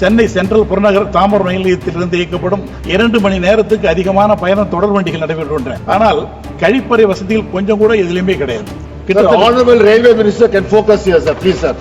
Chennai central புறநகர் தாம்பரம் ரயில் நிலையத்திலிருந்து இயக்கப்படும் இரண்டு மணி நேரத்துக்கு அதிகமான பயணம் தொடர் வண்டிகள் நடைபெறுகின்றன ஆனால் கழிப்பறை வசதிகள் கொஞ்சம் கூட எதுலையுமே கிடையாது. Sir, கிட்டத்தட்ட Honorable Railway Minister can focus here, sir, please, sir.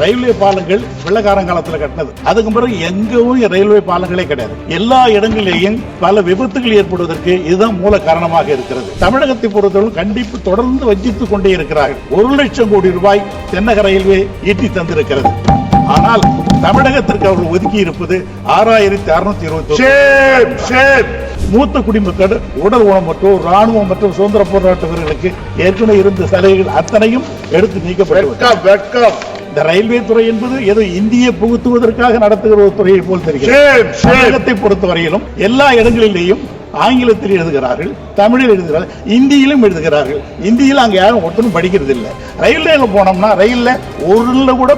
Railway பாலங்கள் வெள்ளக்காரங்காலத்துல கட்டினது. அதுக்கு பிறகு எங்கவும் ரயில்வே பாலங்களே கிடையாது. எல்லா இடங்களிலேயும் பல விபத்துகள் ஏற்படுவதற்கு இதுதான் மூல காரணமாக இருக்கிறது. தமிழகத்தை பொறுத்தவரை கண்டிப்பு தொடர்ந்து வஞ்சித்துக் கொண்டே இருக்கிறார்கள். ஒரு லட்சம் கோடி ரூபாய் தென்னக ரயில்வே ஈட்டி தந்திருக்கிறது. ஆனால் தமிழகத்திற்கு அவர்கள் ஒதுக்கி இருப்பது ஆறாயிரத்தி அறுநூத்தி இருபத்தி. மூத்த குடிமக்கள் உடல் ஊனமற்றோர் ராணுவம் மற்றும் சுதந்திர போராட்ட வீரர்களுக்கு ஏற்கனவே இருந்த சலுகைகள் அத்தனையும் எடுத்து நீக்கப்பட்டு. இந்த ரயில்வே துறை என்பது ஏதோ இந்திய புகுத்துவதற்காக நடத்துகிற ஒரு துறையை போல் தெரிகிறது. தமிழகத்தை பொறுத்தவரையிலும் எல்லா இடங்களிலேயும் ஆங்கிலத்தில் எழுதுகிறார்கள் தமிழில் எழுதுகிறார்கள் இந்தியிலும் எழுதுகிறார்கள். இந்தியில் அங்க யாரும் ஒருத்தரும் படிக்கிறது இல்லை ரயில்வேல போனோம்னா ரயில்ல ஒரு கூட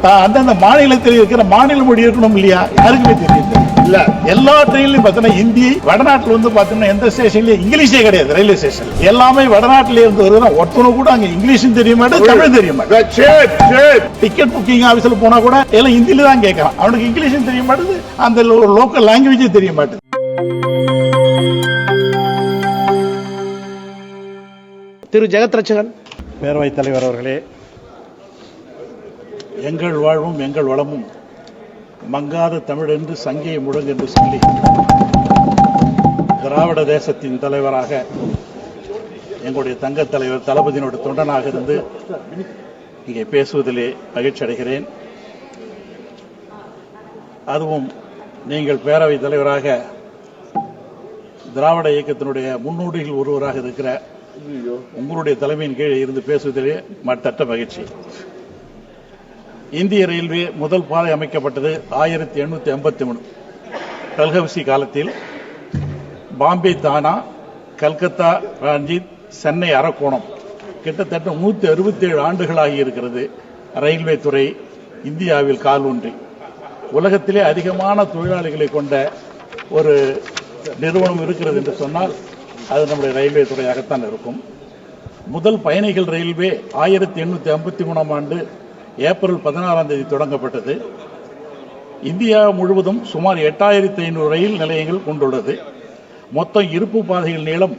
த- அந்தந்த மாநிலத்தில் இருக்கிற மாநில மொழி இருக்கணும் இல்லையா? யாருக்குமே தெரியல இல்ல. எல்லா ட்ரெயின்லயும் பார்த்தீங்கன்னா ஹிந்தி வடநாட்டுல வந்து பாத்தீங்கன்னா எந்த ஸ்டேஷன்லயும் இங்கிலீஷே கிடையாது ரயில்வே ஸ்டேஷன் எல்லாமே வடநாட்டுல இருந்து வருதுன்னா ஒருத்தனும் கூட அங்க இங்கிலீஷும் தெரிய மாட்டேன் தமிழும் தெரிய மாட்டேன். டிக்கெட் புக்கிங் ஆபீஸ்ல போனா கூட எல்லாம் ஹிந்தில தான் கேட்கறான். அவனுக்கு இங்கிலீஷும் தெரிய மாட்டேது அந்த லோக்கல் லாங்குவேஜும் தெரிய மாட்டேது திரு ஜெகத் ரட்சகன் பேரவைத் தலைவர் அவர்களே எங்கள் வாழ்வும் எங்கள் வளமும் மங்காத தமிழ் என்று சங்கையை முழங்கு என்று சொல்லி திராவிட தேசத்தின் தலைவராக எங்களுடைய தங்க தலைவர் தளபதியினுடைய தொண்டனாக இருந்து இங்கே பேசுவதிலே மகிழ்ச்சி அடைகிறேன். அதுவும் நீங்கள் பேரவைத் தலைவராக திராவிட இயக்கத்தினுடைய முன்னோடிகள் ஒருவராக இருக்கிற உங்களுடைய தலைமையின் கீழே இருந்து பேசுவதிலே மட்டற்ற மகிழ்ச்சி. இந்திய ரயில்வே முதல் பாதை அமைக்கப்பட்டது ஆயிரத்தி எண்ணூத்தி ஐம்பத்தி மூணு. கல்ஹவுசி காலத்தில் பாம்பே தானா கல்கத்தா ராஞ்சித் சென்னை அரக்கோணம். கிட்டத்தட்ட நூத்தி அறுபத்தி ஏழு ஆண்டுகளாகி இருக்கிறது ரயில்வே துறை இந்தியாவில் கால் உலகத்திலே அதிகமான தொழிலாளிகளை கொண்ட ஒரு நிறுவனம் இருக்கிறது என்று சொன்னால் அது நம்முடைய ரயில்வே துறையாகத்தான் இருக்கும். முதல் பயணிகள் ரயில்வே ஆயிரத்தி எண்ணூத்தி ஐம்பத்தி மூணாம் ஆண்டு ஏப்ரல் பதினாறாம் தேதி தொடங்கப்பட்டது. இந்தியா முழுவதும் சுமார் எட்டாயிரத்தி ஐநூறு ரயில் நிலையங்கள் கொண்டுள்ளது. மொத்தம் இருப்பு பாதைகள் நீளம்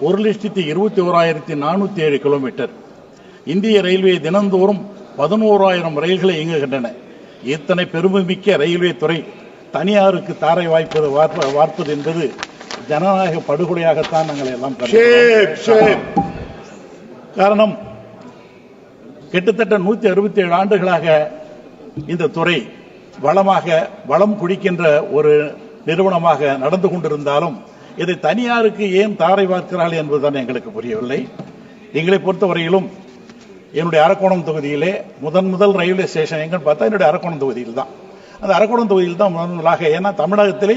ஒரு லட்சத்தி இருபத்தி ஓராயிரத்தி நானூத்தி ஏழு கிலோமீட்டர். இந்திய ரயில்வே தினந்தோறும் பதினோராயிரம் ரயில்களை இயங்குகின்றன. இத்தனை பெருமைமிக்க ரயில்வே துறை தனியாருக்கு தாரை வாய்ப்பது வார்ப்ப- வார்ப்பது என்பது ஜனநாயக படுகொலையாகத்தான் நாங்கள் எல்லாம். காரணம் கிட்டத்தட்ட நூத்தி அறுபத்தி ஏழு ஆண்டுகளாக இந்த துறை வளமாக வளம் குடிக்கின்ற ஒரு நிறுவனமாக நடந்து கொண்டிருந்தாலும் இதை தனியாருக்கு ஏன் தாரை பார்க்கிறார்கள் என்பதுதான் எங்களுக்கு புரியவில்லை. எங்களை பொறுத்தவரையிலும் என்னுடைய அரக்கோணம் தொகுதியிலே முதன் முதல் ரயில்வே ஸ்டேஷன் எங்கன்னு பார்த்தா என்னுடைய அரக்கோணம் தொகுதியில் தான். அந்த அரக்கோணம் தொகுதியில் தான் முதன் முதலாக ஏன்னா தமிழகத்திலே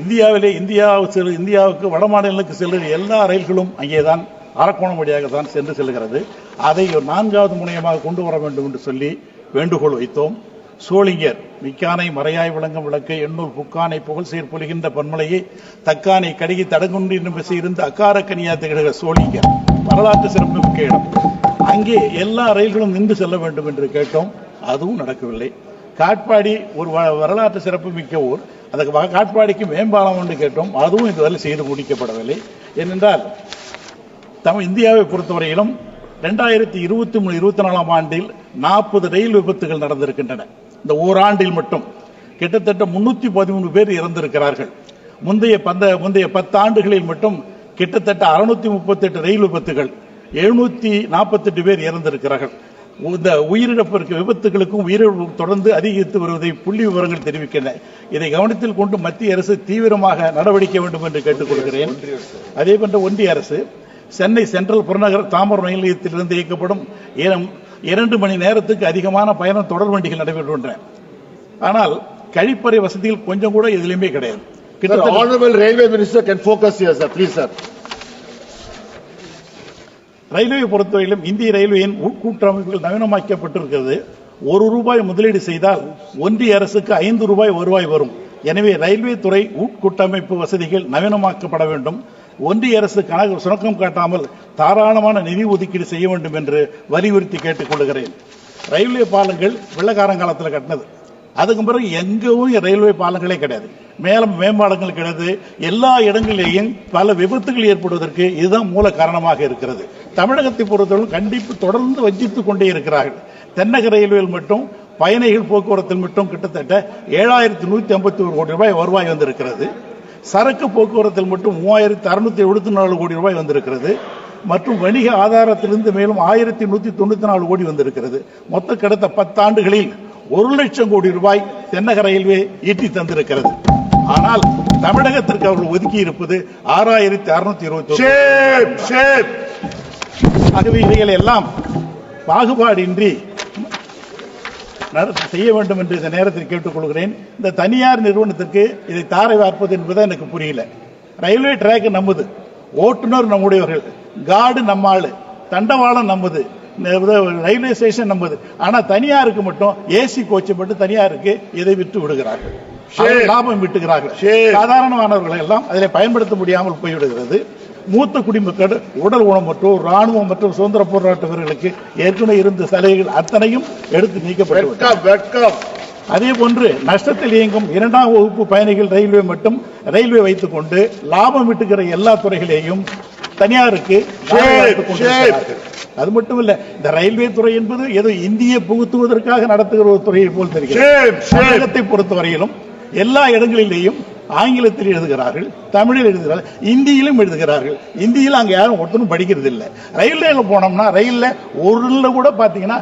இந்தியாவிலே இந்தியா செல் இந்தியாவுக்கு வட மாநிலங்களுக்கு செல்கிற எல்லா ரயில்களும் அங்கே தான் அரக்கோணம் வழியாக தான் சென்று செல்கிறது அதை ஒரு நான்காவது முனையமாக கொண்டு வர வேண்டும் என்று சொல்லி வேண்டுகோள் வைத்தோம். சோழிங்கர் மிக்கானை மறையாய் விளங்கும் விளக்கு எண்ணூர் புக்கானை புகழ் சீர் பொலிகின்ற பன்மலையை தக்கானை கடுகி தடங்குன்றின் பேசி இருந்து அக்கார கனியா திகழ்கிற சோழிங்கர் வரலாற்று சிறப்பு மிக்க இடம். அங்கே எல்லா ரயில்களும் நின்று செல்ல வேண்டும் என்று கேட்டோம். அதுவும் நடக்கவில்லை. காட்பாடி ஒரு வ- வரலாற்று சிறப்பு மிக்க ஊர். அந்த காட்பாடிக்கு மேம்பாலம் என்று கேட்டோம். அதுவும் இதுவரை செய்து முடிக்கப்படவில்லை. ஏனென்றால் தமிழ் இந்தியாவை பொறுத்தவரையிலும் ரெண்டாயிரத்தி இருபத்தி மூணு இருபத்தி நாலாம் ஆண்டில் நாற்பது ரயில் விபத்துகள் நடந்திருக்கின்றன. இந்த ஓராண்டில் மட்டும் கிட்டத்தட்ட முன்னூத்தி பதிமூணு பேர் இறந்திருக்கிறார்கள். முந்தைய பந்த முந்தைய பத்து ஆண்டுகளில் மட்டும் கிட்டத்தட்ட அறுநூத்தி முப்பத்தி எட்டு ரயில் விபத்துகள் எழுநூத்தி நாற்பத்தெட்டு பேர் இறந்திருக்கிறார்கள். இந்த உயிரிழப்பிற்கு விபத்துகளுக்கும் உயிரிழப்பு தொடர்ந்து அதிகரித்து வருவதை புள்ளி விவரங்கள் தெரிவிக்கின்றன. இதை கவனத்தில் கொண்டு மத்திய அரசு தீவிரமாக நடவடிக்கை வேண்டும் என்று கேட்டுக்கொள்கிறேன். அதே போன்ற ஒன்றிய அரசு சென்னை சென்ட்ரல் புறநகர் தாம்பரம் ரயில் நிலையத்திலிருந்து இயக்கப்படும் இரண்டு மணி நேரத்துக்கு அதிகமான பயணம் தொடர் வண்டிகள் நடைபெறுகின்றன ஆனால் கழிப்பறை வசதிகள் கொஞ்சம் கூட எதுலையுமே கிடையாது. ரயில்வே பொறுத்தவரையிலும் இந்திய ரயில்வேயின் உட்கூட்டமைப்புகள் நவீனமாக்கப்பட்டிருக்கிறது. ஒரு ரூபாய் முதலீடு செய்தால் ஒன்றிய அரசுக்கு ஐந்து ரூபாய் வருவாய் வரும். எனவே ரயில்வே துறை உட்கூட்டமைப்பு வசதிகள் நவீனமாக்கப்பட வேண்டும். ஒன்றிய அரசு கணக்கு சுணக்கம் காட்டாமல் தாராளமான நிதி ஒதுக்கீடு செய்ய வேண்டும் என்று வலியுறுத்தி கேட்டுக் கொள்கிறேன். ரயில்வே பாலங்கள் வெள்ளக்காரங்காலத்தில் கட்டினது. அதுக்கு பிறகு எங்கவும் ரயில்வே பாலங்களே கிடையாது. மேலும் மேம்பாலங்கள் கிடையாது. எல்லா இடங்களிலேயும் பல விபத்துகள் ஏற்படுவதற்கு இதுதான் மூல காரணமாக இருக்கிறது. தமிழகத்தை பொறுத்தவரை கண்டிப்பு தொடர்ந்து வஞ்சித்துக் கொண்டே இருக்கிறார்கள். தென்னக ரயில்வேல் மட்டும் பயணிகள் போக்குவரத்தில் மட்டும் கிட்டத்தட்ட ஏழாயிரத்தி நூத்தி ஐம்பத்தி ஒரு கோடி ரூபாய் வருவாய் வந்திருக்கிறது. சரக்கு போக்குவரத்தில் மட்டும் மூவாயிரத்தி அறுநூத்தி எழுபத்தி நாலு கோடி ரூபாய் வந்திருக்கிறது. மற்றும் வணிக ஆதாரத்திலிருந்து மேலும் ஆயிரத்தி நூத்தி தொண்ணூத்தி நாலு கோடி வந்திருக்கிறது. மொத்த கடந்த பத்தாண்டுகளில் ஒரு லட்சம் கோடி ரூபாய் தென்னக ரயில்வே ஈட்டி தந்திருக்கிறது. ஆனால் தமிழகத்திற்கு அவர்கள் ஒதுக்கி இருப்பது ஆறாயிரத்தி அறுநூத்தி இருபத்தி! ஆகவே இவைகளை எல்லாம் பாகுபாடின்றி செய்ய வேண்டும் என்று இந்த நேரத்தில் கேட்டுக்கொள்கிறேன். இந்த தனியார் நிறுவனத்திற்கு இதை தாரை வார்ப்பது என்பது எனக்கு புரியல. ரயில்வே ட்ராக் நம்முது ஓட்டுநர் நம்முடையவர்கள். கார்டு நம்மாளு தண்டவாளம் நம்முது ரயில்வே ஸ்டேஷன் நம்முது ஆனா தனியாருக்கு மட்டும் ஏசி கோச்சை மட்டும் தனியாருக்கு இதை விட்டு விடுகிறார்கள். லாபம் விட்டுகிறார்கள். சாதாரணமானவர்கள் எல்லாம் அதில் பயன்படுத்த முடியாமல் போய்விடுகிறது. மூத்த குடிமக்கள் உடல் ஊனமற்றோர் ராணுவம் மற்றும் சுதந்திர போராட்ட வீரர்களுக்கு ஏற்கனவே இருந்த சலுகைகள் அத்தனையும் எடுத்து நீக்கப்பட்டு. அதே போன்று நஷ்டத்தில் இயங்கும் இரண்டாம் வகுப்பு பயணிகள் ரயில்வே மட்டும் ரயில்வே வைத்துக் கொண்டு லாபம் விட்டுகிற எல்லா துறைகளையும் தனியாருக்கு. அது மட்டும் இல்ல இந்த ரயில்வே துறை என்பது ஏதோ இந்திய புகுத்துவதற்காக நடத்துகிற ஒரு துறையை போல் தெரிகிறது. தமிழகத்தை பொறுத்தவரையிலும் எல்லா இடங்களிலேயும் ஆங்கிலத்தில் எழுதுகிறார்கள் தமிழில் எழுதுகிறார்கள் இந்தியிலும் எழுதுகிறார்கள். இந்தியில் அங்கே யாரும் ஒருத்தரும் படிக்கிறது இல்லை ரயில்வேல போனோம்னா ரயில்ல ஒரு கூட பார்த்தீங்கன்னா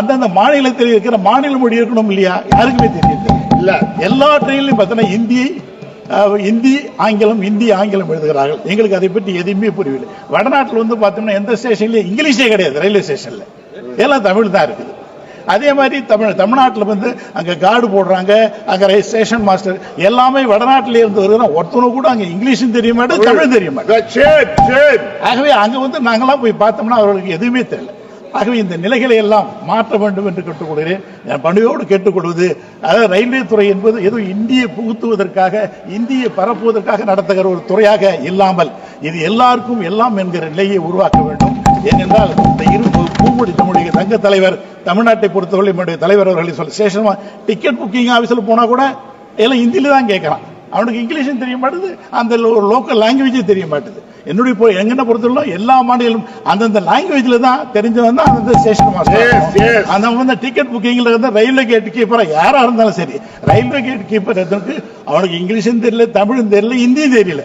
அந்தந்த மாநிலத்தில் இருக்கிற மாநில மொழி இருக்கணும் இல்லையா? யாருக்குமே தெரியல இல்ல. எல்லா ட்ரெயின்லையும் பார்த்தீங்கன்னா இந்தி இந்தி ஆங்கிலம் இந்தி ஆங்கிலம் எழுதுகிறார்கள். எங்களுக்கு அதை பற்றி எதுவுமே புரியவில்லை. வடநாட்டில் வந்து பார்த்தோம்னா எந்த ஸ்டேஷன்லேயும் இங்கிலீஷே கிடையாது ரயில்வே ஸ்டேஷன்ல. எல்லாம் தமிழ் தான் இருக்குது. அதே மாதிரி தமிழ் தமிழ்நாட்டில் வந்து அங்க கார்டு போடுறாங்க அங்க ஸ்டேஷன் மாஸ்டர் எல்லாமே வடநாட்டில இருந்து வருகிறோம் ஒருத்தனும் கூட அங்க இங்கிலீஷும் தெரிய மாட்டேன் தமிழ் தெரிய மாட்டேன்! ஆகவே அங்க வந்து நாங்கெல்லாம் போய் பார்த்தோம்னா அவர்களுக்கு எதுவுமே தெரியல. ஆகவே இந்த நிலைகளை எல்லாம் மாற்ற வேண்டும் என்று கேட்டுக்கொள்கிறேன். நான் பணியோடு கேட்டுக்கொள்வது அதாவது ரயில்வே துறை என்பது ஏதோ இந்தியை புகுத்துவதற்காக இந்தியை பரப்புவதற்காக நடத்துகிற ஒரு துறையாக இல்லாமல் இது எல்லாருக்கும் எல்லாம் என்கிற நிலையை உருவாக்க வேண்டும். ஏனென்றால் இந்த இரு பூமுடி நம்முடைய தங்க தலைவர் தமிழ்நாட்டை பொறுத்தவரை நம்முடைய தலைவர் அவர்களை சொல்ல ஸ்டேஷன் டிக்கெட் புக்கிங் ஆஃபீஸில் போனா கூட எல்லாம் ஹிந்தியில தான் கேட்கறான் அவனுக்கு இங்கிலீஷும் தெரிய மாட்டுது அந்த லோக்கல் லாங்குவேஜும் தெரிய மாட்டுது. என்னுடைய இப்போ எங்கன பொறுத்தவரை எல்லா மாநிலம் அந்தந்த லாங்குவேஜ்ல தான் தெரிஞ்சவன் தான் அந்த ஸ்டேஷன் மாஸ்டர். அந்த வந்து டிக்கெட் புக்கிங்ல இருந்து ரயில்வே கேட் கீப்பரா யாரா இருந்தாலும் சரி ரயில்வே கேட் கீப்பர் அவனுக்கு இங்கிலீஷும் தெரியல தமிழும் தெரியல ஹிந்தியும் தெரியல.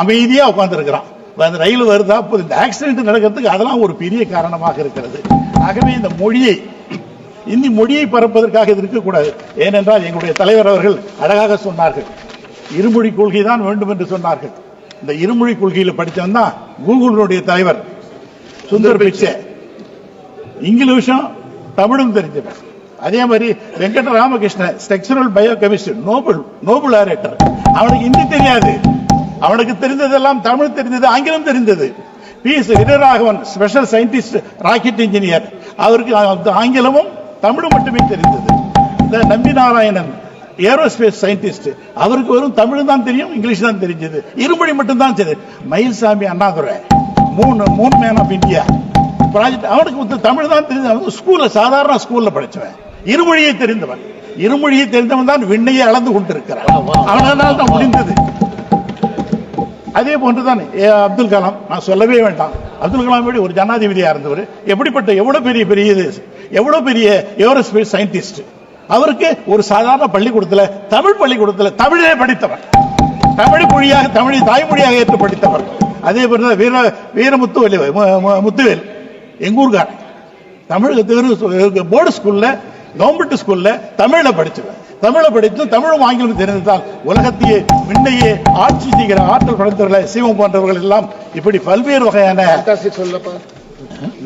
அமைதியா உட்கார்ந்துருக்கிறான். அந்த ரயில் வருதா இந்த ஆக்சிடென்ட் நடக்கிறதுக்கு அதெல்லாம் ஒரு பெரிய காரணமாக இருக்கிறது. ஆகவே இந்த மொழியை இந்தி மொழியை பரப்பதற்காக இது இருக்கக்கூடாது. ஏனென்றால் எங்களுடைய தலைவர் அவர்கள் அழகாக சொன்னார்கள். இருமொழி கொள்கை தான் வேண்டும் என்று சொன்னார்கள். இந்த இருமொழி கொள்கையில படித்தவன் தான் கூகுளுடைய தலைவர். சுந்தர் பிச்சை. இங்கிலீஷும் தமிழும் தெரிஞ்சவன். அதே மாதிரி Venkata Ramakrishnan structural bio chemistry Nobel Nobel laureate அவனுக்கு ஹிந்தி தெரியாது. அவனுக்கு தெரிந்ததெல்லாம் தமிழ் தெரிந்தது ஆங்கிலம் தெரிந்தது. P Veeraraghavan special scientist rocket engineer அவருக்கு ஆங்கிலமும் தமிழும் மட்டுமே தெரிந்தது. இந்த நம்பி நாராயணன் ஏரோஸ்பேஸ் சயின்டிஸ்ட் அவருக்கு வெறும் தமிழ் தான் தெரியும் இங்கிலீஷ் தான் தெரிஞ்சது. இருமொழி மட்டும் தான் தெரியும். மயில்சாமி அண்ணாதுரை மூணு மூணு மேன் ஆஃப் இந்தியா ப்ராஜெக்ட் அவனுக்கு வந்து தமிழ் தான் தெரிஞ்ச அவன் ஸ்கூல்ல சாதாரண ஸ்கூல்ல படிச்சவன். இருமொழியை தெரிந்தவன். இருமொழியை தெரிந்தவன் தான் விண்ணையை அளந்து கொண்டிருக்கிறான். அவனால் தான் முடிந்தது. அதே போன்றுதான் தான் அப்துல் கலாம் நான் சொல்லவே வேண்டாம் அப்துல் கலாம் எப்படி ஒரு ஜனாதிபதியா இருந்தவர் எப்படிப்பட்ட எவ்வளவு பெரிய பெரிய இது எவ்வளவு பெரிய ஏரோஸ்பேஸ் சயின்டிஸ்ட் அவருக்கு ஒரு சாதாரண பள்ளிக்கூடத்துல தமிழ் பள்ளிக்கூடத்துல தமிழே படித்தவர் தமிழ் மொழியாக தமிழை தாய்மொழியாக ஏற்று படித்தவர் அதே போல வீர வீரமுத்து முத்துவேல் எங்க ஊர்காரன் போர்டு ஸ்கூல்ல கவர்மெண்ட் ஸ்கூல்ல தமிழில் படிச்சவன் தமிழ படித்து தமிழும் ஆங்கிலம் தெரிந்ததால் உலகத்தையே விண்ணையே ஆட்சி செய்கிற ஆற்றல் படைத்தவர்களை சிவம் போன்றவர்கள் எல்லாம் இப்படி பல்வேறு வகையான.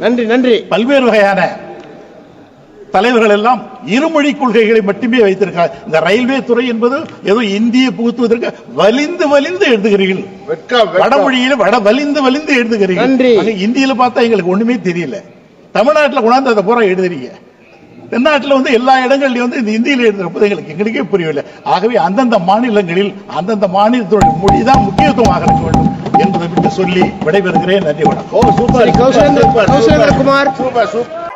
நன்றி நன்றி. பல்வேறு வகையான தலைவர்கள் எல்லாம் இருமொழி கொள்கைகளை மட்டுமே வைத்திருக்கிறார். இந்த ரயில்வே துறை என்பது ஏதோ இந்தியை புகுத்துவதற்கு வலிந்து வலிந்து எழுதுகிறீர்கள். வடமொழியில வட வலிந்து வலிந்து எழுதுகிறீர்கள். இந்தியில பார்த்தா எங்களுக்கு ஒண்ணுமே தெரியல. தமிழ்நாட்டுல கொண்டாந்து அதை பூரா எழுதுறீங்க. தென்னாட்டுல வந்து எல்லா இடங்கள்லயும் வந்து இந்த இந்தியில எழுதுறப்ப எங்களுக்கு எங்களுக்கே புரியவில்லை. ஆகவே அந்தந்த மாநிலங்களில் அந்தந்த மாநிலத்தோட மொழிதான் முக்கியத்துவமாக இருக்க வேண்டும் என்பதை விட்டு சொல்லி விடைபெறுகிறேன். நன்றி வணக்கம். super, சரி, super,